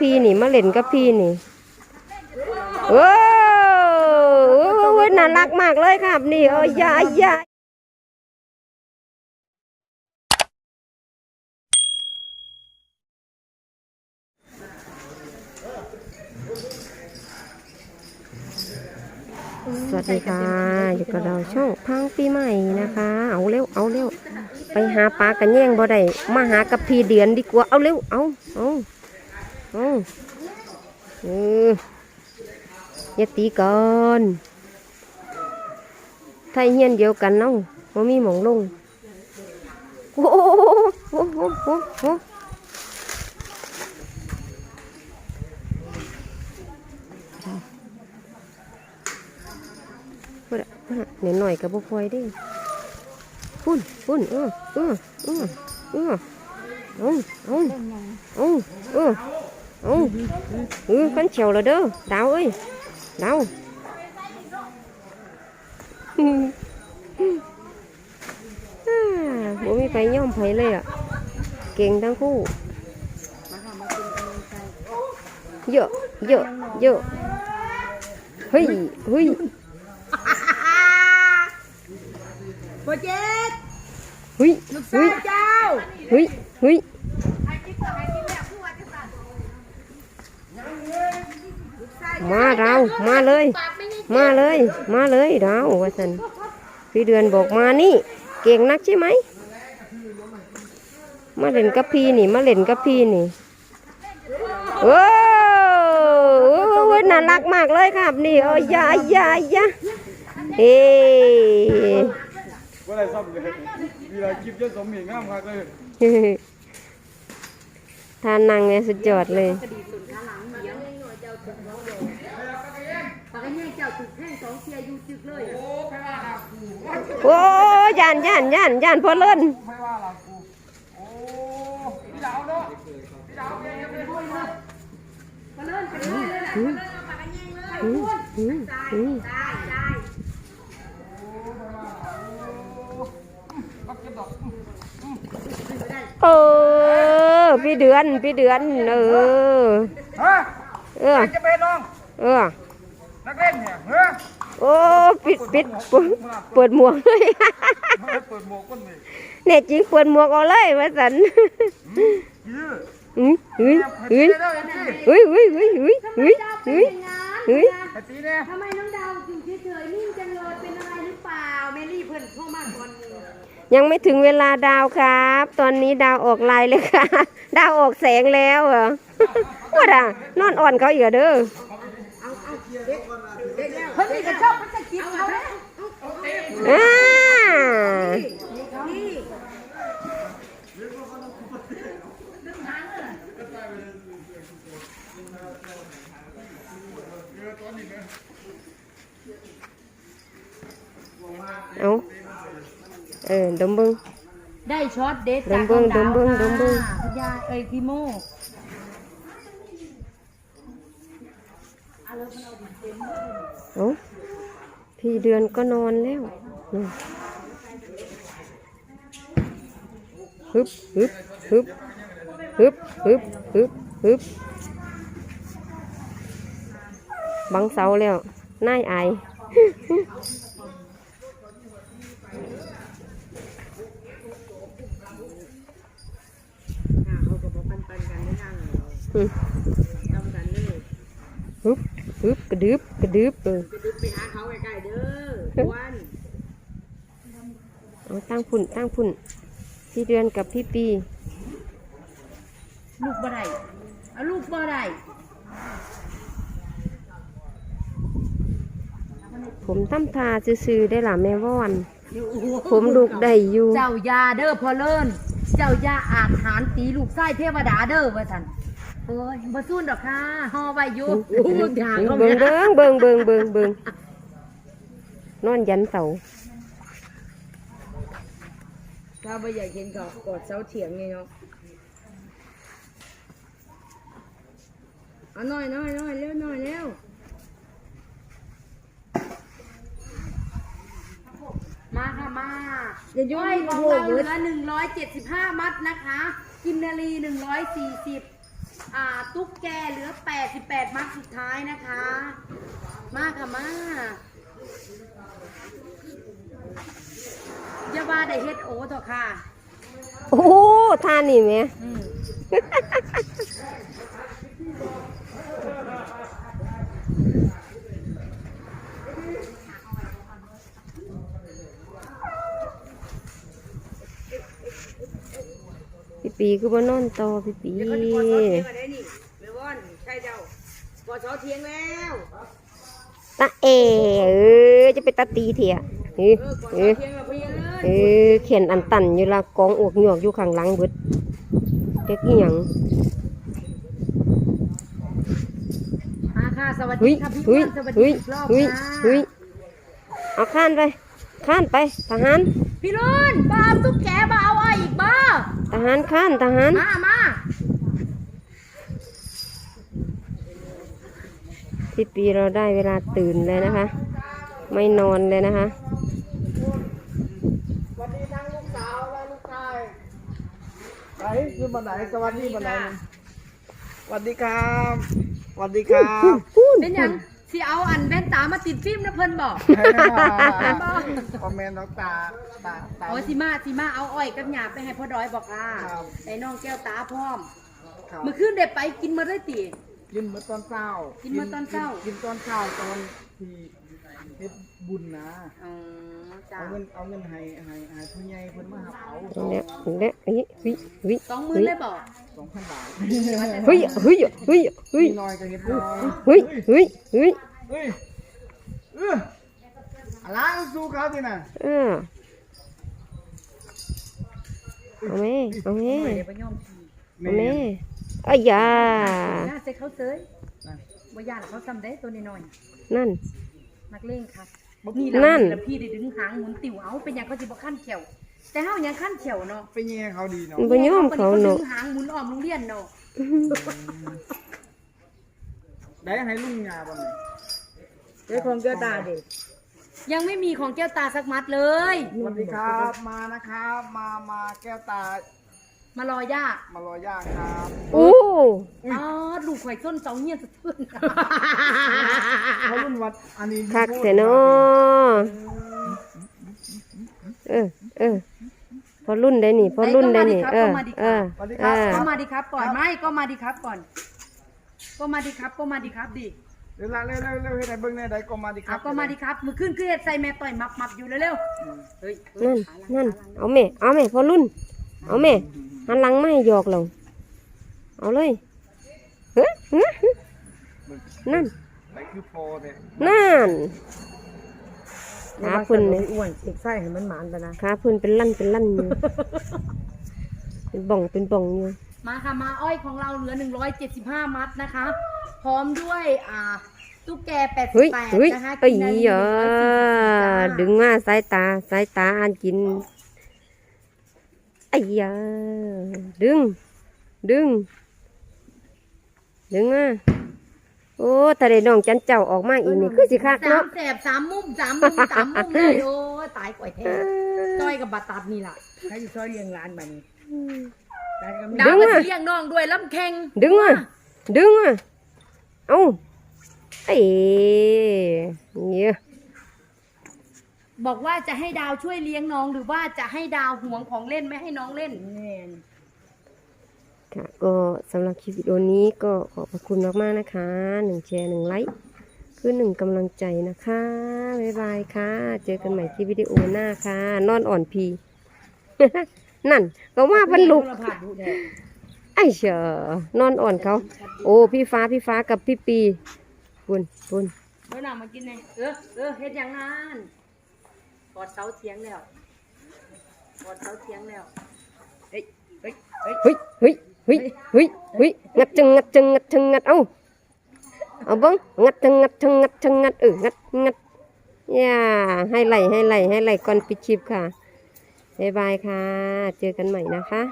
พี่นี่มาเล่นกับพี่นี่โอ้โหน่ารักมากเลยครับ นี่เอ้ยยายาสวัสดีค่ะ อยู่กับเราช่องพังปีใหม่นะคะ เอาเร็วเอาเร็วไปหาปลากันแย่งบ่ได้มาหากับพีเดือนดีกว่าเอาเร็วเอาเอา เอาเออยาตีก่อนไทยเฮียนเดียวกันเนาะว่มีหมองลงโอ้โหโอ้โหโอ้โหพูดอะพูดอะเนียหน่อยกับบ่พอยดิพุ่นพุ่นเออเออเออเออเอาเอเอเออ อาเออขันเฉียวแล้วเด้อดาวเอ้ยดาวอ่าบ่มีไปย่อมไผเลยอะ เก่งทั้งคู่ เยอะ เยอะ เยอะ เฮ้ย เฮ้ยโปรเจกต์เฮ้ย ลูกเฮ้สาวยเจ้า เฮ้ย เฮ้ย มาเรามาเลย มาเลย มาเลยเราว่าสันพี่เดือนบอกมานี่ เก่งนักใช่ไหมมาเล่นกับพี่นี่ มาเล่นกับพี่นี่โอ้โหน่ารักมากเลยครับ นี่เอ้ยยายยายยาเอ๊ะว่าอะไรซ้ำเลยมีอะไรคลิปเยอะสมมีงามมากเลยทานนังไงสุดยอดเลย ปากแย่เจ้าถูกแท่งสองเทียอยู่จึกเลยโอ้ย่านย่านย่านย่านพอเล่นไม่ว่าหรอกกูโอ้พี่ดาวเนาะพี่ดาวเนี่ยยังไม่รู้เลยมาเล่นไปเรื่อยเลยแหละมาเล่นเอาปากแย่เลยอืมอืมอืมได้ได้รับเก็บดอกเออพี่เดือนพี่เดือนเออ เออ จะเป็นน้อง เออ นักเล่นเนี่ยเฮ้ยโอ้ปิดปิดเปิดเปิดหมวกเลย เปิดหมวกก้นนี่เนี่ยจริงเปิดหมวกเอาเลยว่าสันยื้ออืมเฮ้ยให้เฮ้ยตีได้เลยพี่เฮ้ยเฮ้ยเฮ้ยเฮ้ยเฮ้ยเฮ้ยเฮ้ยให้ตีเนี่ยทำไมน้องดาวอยู่เฉยๆนิ่งจังเลยเป็นอะไรหรือเปล่าเมลี่เพิ่นโทรมาก่อนนี่ยังไม่ถึงเวลาดาวครับ ตอนนี้ดาวออกลายเลยค่ะ ดาวออกแสงแล้วเหรอ ว่าด่านอนอ่อนเขาอีกเหรอเด้อเพิ่นนี่ก็ชอบมันจะกินเอาแล้วอ่านี่เอาเออดมเบึงได้ช็อตเด็ดดมเบิ่งดมเบิ่งดมเบิ่งคุณยายเอ้ยพี่โม เอาพี่เดือนก็นอนแล้วฮึบฮึบฮึบฮึบฮึบฮึบฮึบบังเสาแล้วนายอายเขาก็บอ ปันปันกันได้ยังอืมทำกันเลยฮึบฮึบกระดึบกระดึบเออไปดูไปหาเขาใกล้ๆเด้อวันเอาตั้งพุ่นตั้งพุ่นพี่เดือนกับพี่ปีลูกบ่ได้เอาลูกบ่ได้ผมตั้มทาซื่อๆได้ล่ะแม่ว่อน เดี๋ยวโอ้โหผมลูกได้อยู่ เจ้ายาเด้อพอเลิ่นเจ้ายาอาจหารตีลูกไส้เทวดาเด้อว่าซั่น โอ้ยบ่สู้ดอกค่ะฮอไว้อยู่โอ้ยทางเขาเบิงเนี่ยเบิงเบิงเบิงเบิงเบิงนอนยันเสาถ้าบ่อยากเห็นก็กดเสาเถียงไงเนาะเอาหน่อยหน่อยหน่อยเร็วหน่อยเร็วมาค่ะมาอย่ายุ่งอ้อยของโอ้โหเราเหลือหนึ่งร้อยเจ็ดสิบห้ามัดนะคะ กินนารีหนึ่งร้ อยสี่สิบอ่าตุ๊กแกเหลือ 88 มัดสุดท้ายนะคะ มาค่ะมาอย่าว่าได้เฮ็ดโอเถอะค่ะ โอ้ท่านี่แหม่อืม ปีคือบ่นอนต่อพี่ปีเดี๋ยวเขาจะกดเสาเทียงอะไรนี่เบลวอนใช่เจ้ากดเสาเทียงแล้วตาเอเออจะไปตาตีเถียเออเออกดเออเสาเทียงแล้วเพียงเลยเออเขียนอันตันอยู่ละกองอวกหยวกอยู่ข้างหลังเบิดเด็กอีหยัง มาค่ะสวัสเฮ้ดียค่ะพี่เฮ้ยอ้วนสวัสดีเฮ้ยอีกรอบเฮ้ยค่ะเฮ้ยเอาข้านไปข้านไปทหารพี่รุ่นบ้าเอาตุ๊กแกมาเอาอ้อยอีกบ้า ทหารข้านทหาร มามาพี่ปีเราได้เวลาตื่นเลยนะคะ ไม่นอนเลยนะคะสวัสดีทั้งลูกสาวและลูกชายไหนคือมาไหนสวัสดีมาไหนสวัสดีครับสวัสดีครับ เป็นหยัง สิเอาอันแว่นตามาติดฟิล์มนะเพิ่นบอกคอมเมนต์น้องตาตาตา โอ้ยสิมาสิมาเอาอ้อยกับหยาไปให้พ่อดอยบอกค่ะครับ ไอ้น้องแก้วตาพร้อมครับเมื่อคืนเด็ดไปกินมาได้ตีกินเมื่อตอนเช้ากินมื้อตอนเช้า กินตอนเช้าตอนที่เฮ็ดบุญนะ อ๋อ จ้าเอาเงินเอาเงินให้ให้ให้ผู้ใหญ่เพิ่นมาหับเอาเอาแล้วเอาแล้วเฮ้ยเฮ้ยเฮ้ยสองหมื่นเลยบอกสองพันบาทเฮ้ยเฮ้ยเฮ้ยเฮ้ยมีน้อยก็เฮ็ดน้อยเฮ้ยเฮ้ยเฮ้ยเฮ้ยเอออะไรสู้เขาดิน่ะเออเอาแม่เอาแม่เดี๋ยวไปย่อมทีเอาแม่อ้ายยาหน้าเซ็เขาเซยบ่ย่านเขาซ้ำได้ตัวน้อยนั่นๆนักเลงค่ะ นี่นี่นั่ล่ะนแล้วพี่ได้ดึงหางหมุนติ่วเอาเป็นหยังเขาสิบ่ขั้นเขียว แต่เฮายังขั้นเขียวเนาะไปแย่เขาดีเนาะมันบ่ยอมเขาเนาะ ดึงหางหมุนอ้อมโรงเรียนเนาะได้ให้ลุงยาบ่นี่เดี๋ยวของแก้วตาเด็ยังไม่มีของแก้วตาสักมัดเลย สวัสดีครับ มานะครับ มามาแก้วตา มารอย่ามารอย่างครับโอ้อ๋อลูกข่อยส้นเสาเงียนสะเทือนเขารุ่นวัดอันนี้คักแต่เนาะเออเออพอรุ่นได้นี่พอรุ่นได้นี่เออเออเออก็มาดีครับก่อนไม่ก็มาดีครับก่อน ก็มาดีครับก็มาดีครับดิเร็วๆเร็วๆเร็วๆให้ได้เบิ่งได้ใดก็มาดิคครัรับบก็มาดีครับมือขึ้นขึ้นใส่แม่ต่อยมับมับอยู่เร็วๆเฮ้ยนั่นนั่นเอาแม่เอาแม่พอรุ่นเอาแม่ หันหลังไม่หยอกเราเอาเลยเฮ้ยเฮ้ยนั่นไหนคือโฟเนี่ยนั่นขาพื้นเนี่ยอ้วนเด็กไส้ให้มันหมานไปนะขาพื้นเป็นลั่นเป็นลั่นอยู่เป็นบ่องเป็นบ่องอยู่มาค่ะมาอ้อยของเราเหลือ 175 มัดนะคะ พร้อมด้วยอ่าตุ๊กแกเฮ้ยเฮ้ย88นะคะเอ้ยกินนารีเหรอ140ดึงมาสายตาสายตาอ่านกิน ไอ้ยาดึง ดึง ดึงมาโอ้ถ้าได้น้องจันเจ้าออกมาอีกนี่คือสิคักสาเนาะมแสบสามมุมสามมุมสามมุมเลยโอ้ยตายก่อยแท้จ้อยกับบัตรตัดนี่ล่ะใครอยู่ซอยเลี้ยงร้านแบบนี้ร้านก็มีดาวก็สิเลี้ยงน้องด้วยลำแข่งดึงมาดึงมาเอ้าไอ้เนี่ย บอกว่าจะให้ดาวช่วยเลี้ยงน้องหรือว่าจะให้ดาวห่วงของเล่นไม่ให้น้องเล่น แม่น ค่ะก็สำหรับคลิปวิดีโอนี้ก็ขอบพระคุณมากๆนะคะหนึ่งแชร์หนึ่งไลค์คือหนึ่งกำลังใจนะคะ บ๊ายบายค่ะ เจอกันใหม่คลิปวิดีโอหน้าค่ะ นอนอ่อนพี นั่นก็ว่าพันลุกโทรผ่านดูแท้ไอ้เชอนอนอ่อนเขา โอ้ พี่ฟ้าพี่ฟ้ากับพี่ปี ปุนปุนเมื่อหนามากินไงเออเออเฮ็ดอย่างนั้น กอดเสาเทียงแล้วกอดเสาเทียงแล้วเฮ้ยเฮ้ยเฮ้ยเฮ้ยเฮ้ยเฮ้ยเฮ้ยงัดจังงัดจังงัดจังงัดเอาเอาบ้างงัดจังงัดจังงัดจังงัดเอองัดงัดอย่าให้ไหลให้ไหลให้ไหลก่อนปิดคลิปค่ะบ๊ายบายค่ะ เจอกันใหม่นะคะ